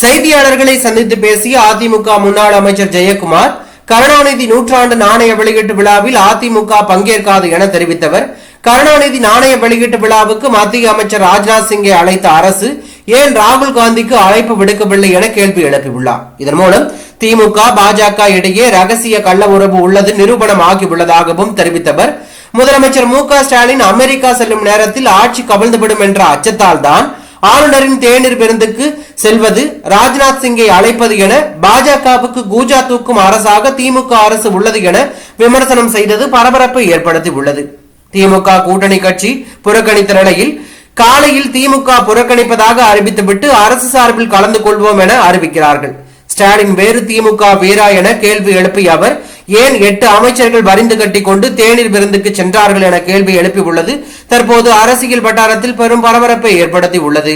செய்தியாளர்களை சந்தித்து பேசிய அதிமுக முன்னாள் அமைச்சர் ஜெயக்குமார் கருணாநிதி நூற்றாண்டு நாணய வெளியீட்டு விழாவில் அதிமுக பங்கேற்காது என தெரிவித்தவர். கருணாநிதி நாணய வெளியீட்டு விழாவுக்கு மத்திய அமைச்சர் ராஜ்நாத் சிங்கை அழைத்த அரசு ஏன் ராகுல் காந்திக்கு அழைப்பு விடுக்கவில்லை என கேள்வி எழுப்பியுள்ளார். இதன் மூலம் திமுக பாஜக இடையே ரகசிய கள்ள உறவு உள்ளது நிரூபணம் ஆகியுள்ளதாகவும் தெரிவித்தவர். முதலமைச்சர் மு க ஸ்டாலின் அமெரிக்கா செல்லும் நேரத்தில் ஆட்சி கவிழ்ந்துவிடும் என்ற அச்சத்தால் தான் ஆளுநரின் தேநீர் விருந்துக்கு செல்வது ராஜ்நாத் சிங்கை அழைப்பது என பாஜகவுக்கு கூஜா தூக்கும் அரசாக திமுக அரசு உள்ளது என விமர்சனம் செய்தது பரபரப்பை ஏற்படுத்தி உள்ளது. திமுக கூட்டணி கட்சி புறக்கணித்த நிலையில் காலையில் திமுக புறக்கணிப்பதாக அறிவித்துவிட்டு அரசு சார்பில் கலந்து கொள்வோம் என அறிவிக்கிறார்கள். ஸ்டாலின் வேறு திமுக வீரா என கேள்வி எழுப்பிய அவர் ஏன் எட்டு அமைச்சர்கள் வரிந்து கட்டி கொண்டு தேநீர் விருந்துக்கு சென்றார்கள் என கேள்வி எழுப்பியுள்ளது. தற்போது அரசியல் வட்டாரத்தில் பெரும் பரபரப்பை ஏற்படுத்தி உள்ளது